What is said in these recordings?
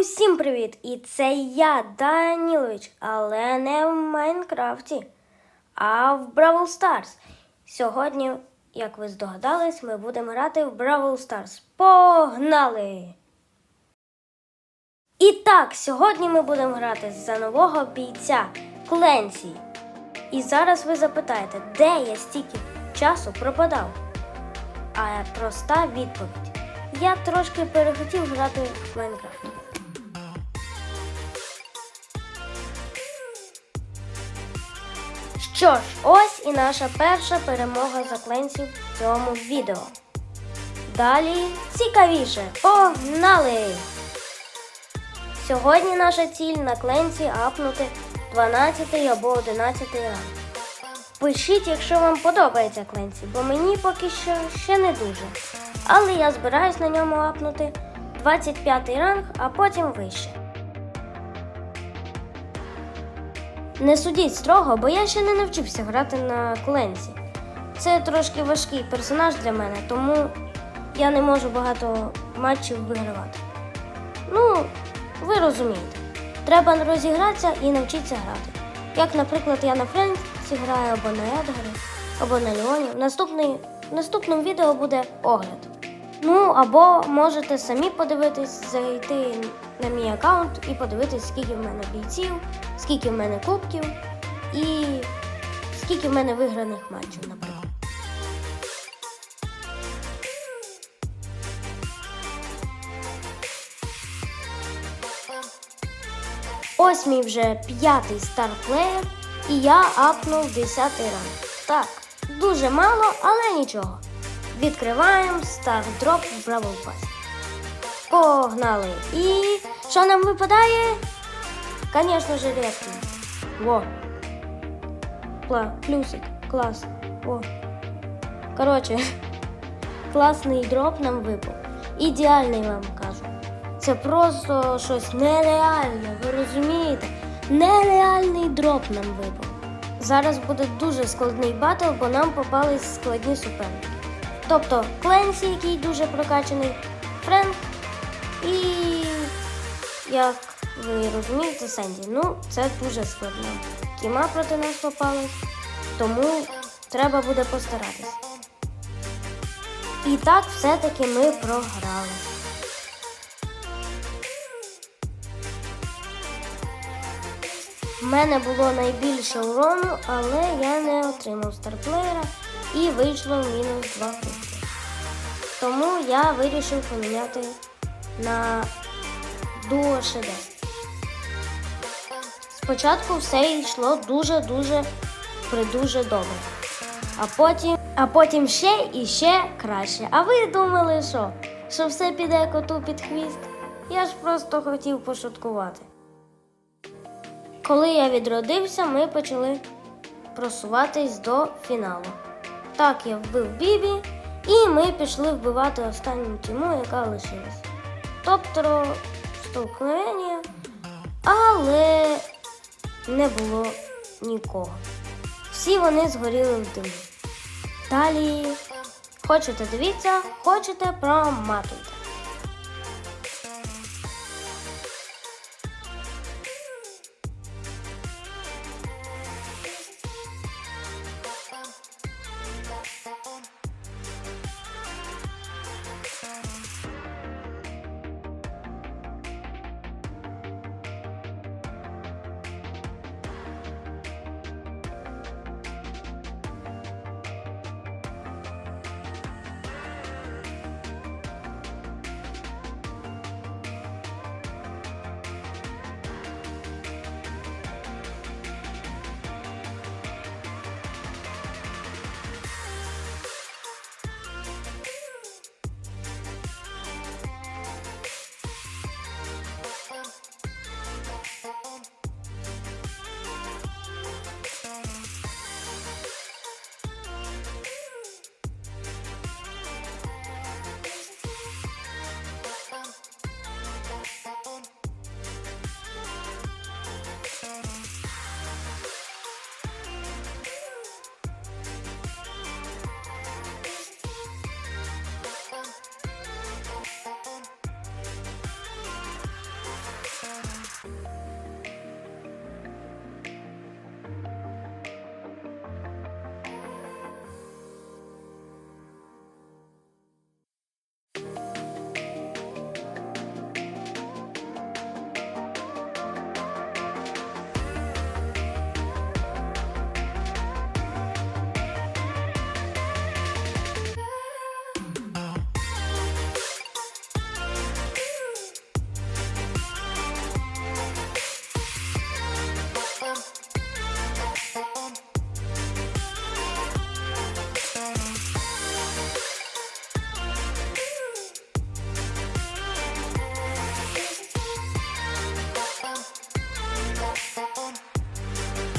Усім привіт! І це я, Данілович, але не в Майнкрафті, а в Бравл Старс. Сьогодні, як ви здогадались, ми будемо грати в Бравл Старс. Погнали! І так, сьогодні ми будемо грати за нового бійця Кленсі. І зараз ви запитаєте, де я стільки часу пропадав? А проста відповідь. Я трошки перехотів грати в Майнкрафт. Що ж, ось і наша перша перемога за Кленсі в цьому відео. Далі цікавіше. Погнали! Сьогодні наша ціль на Кленсі апнути 12 або 11 ранг. Пишіть, якщо вам подобається Кленсі, бо мені поки що ще не дуже. Але я збираюсь на ньому апнути 25 ранг, а потім вище. Не судіть строго, бо я ще не навчився грати на Кленсі. Це трошки важкий персонаж для мене, тому я не можу багато матчів вигравати. Ну, ви розумієте, треба розігратися і навчитися грати. Як, наприклад, я на Френці граю або на Едгарі, або на Леоні. В наступний, в відео буде огляд. Ну, або можете самі подивитись, зайти на мій аккаунт і подивитись, скільки в мене бійців, скільки в мене кубків і скільки в мене виграних матчів, наприклад. Ось мій вже п'ятий старплеєр, і я апнув 10 ранг. Так, дуже мало, але нічого. Відкриваємо стардроп в Бравл Пасі. Погнали! І що нам випадає? Звісно ж, редкий. Во. Пла, плюсик, клас. О. Коротше, класний дроп нам випав. Ідеальний вам кажу. Це просто щось нереальне, ви розумієте? Нереальний дроп нам випав. Зараз буде дуже складний батл, бо нам попались складні суперники. Тобто Кленсі, який дуже прокачаний, Френк і, як ви розумієте, Сенді. Ну, це дуже складно. Кіма проти нас попалась, тому треба буде постаратись. І так все-таки ми програли. В мене було найбільше урону, але я не отримав старплеєра і вийшло мінус 2 кубки. Тому я вирішив поміняти на дуо ШД. Спочатку все йшло дуже-дуже придуже добре. А потім, а потім ще і ще краще. А ви думали, що? Що все піде коту під хвіст? Я ж просто хотів пошуткувати. Коли я відродився, ми почали просуватись до фіналу. Так, я вбив Бібі, і ми пішли вбивати останню тіму, яка лишилась. Тобто столкновення, але не було нікого. Всі вони згоріли в димі. Далі хочете дивіться, хочете проматуйте.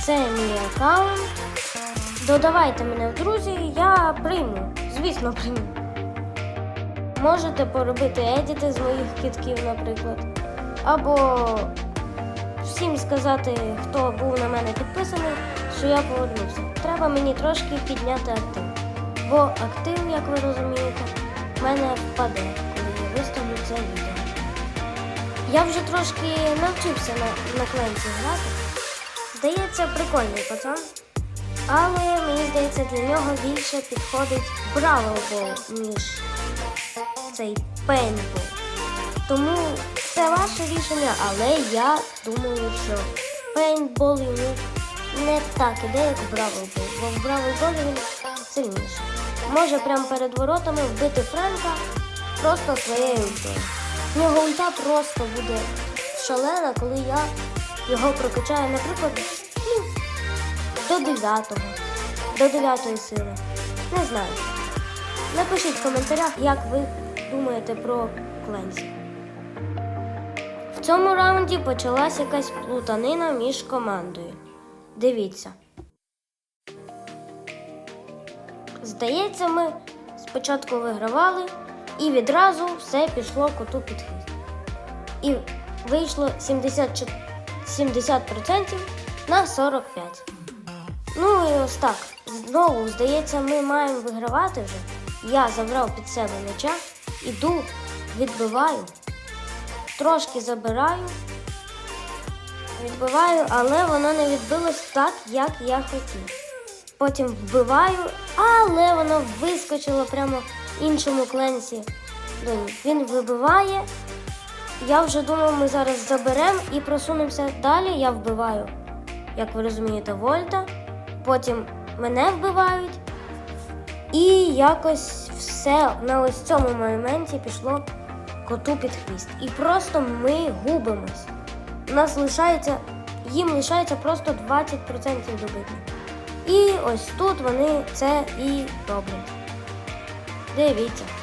Це мій аккаунт. Додавайте мене в друзі, я прийму. Звісно, прийму. Можете поробити едіти з моїх кітків, наприклад. Або всім сказати, хто був на мене підписаний, що я повернувся. Треба мені трошки підняти актив. Бо актив, як ви розумієте, в мене впаде, коли я виставлю це відео. Я вже трошки навчився на, на кленці грати. Здається, прикольний пацан. Але мені здається, для нього більше підходить Бравл Бол, ніж цей пейнтбол. Тому це ваше рішення, але я думаю, що пейнтбол йому не так іде, як Бравл Бол, бо в Бравл він сильніший. Може прямо перед воротами вбити Френка просто своєю ультою. В нього ульта просто буде шалена, коли я його прокачаю, наприклад, ну, до 9, до 9 сили. Не знаю. Напишіть в коментарях, як ви думаєте про Кленсі. В цьому раунді почалась якась плутанина між командою. Дивіться. Здається, ми спочатку вигравали, і відразу все пішло коту під хвіст. І вийшло 70, 70% на 45%. Ну і ось так. Знову, здається, ми маємо вигравати вже. Я забрав під себе м'яча, іду, відбиваю, трошки забираю, відбиваю, але воно не відбилось так, як я хотів. Потім вбиваю, але воно вискочило прямо іншому кленсі. Він вибиває. Я вже думав, ми зараз заберемо і просунемося далі. Я вбиваю, як ви розумієте, Вольта. Потім мене вбивають. І якось все на ось цьому моменті пішло коту під хвіст. І просто ми губимось. У нас лишається, їм лишається просто 20% добити. І ось тут вони це і роблять. Дивіться.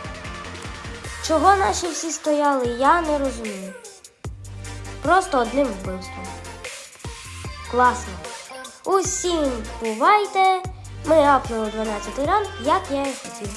Чого наші всі стояли, я не розумію. Просто одним вбивством. Класно. Усім бувайте! Ми апнули 12 ранг, як я і хотів.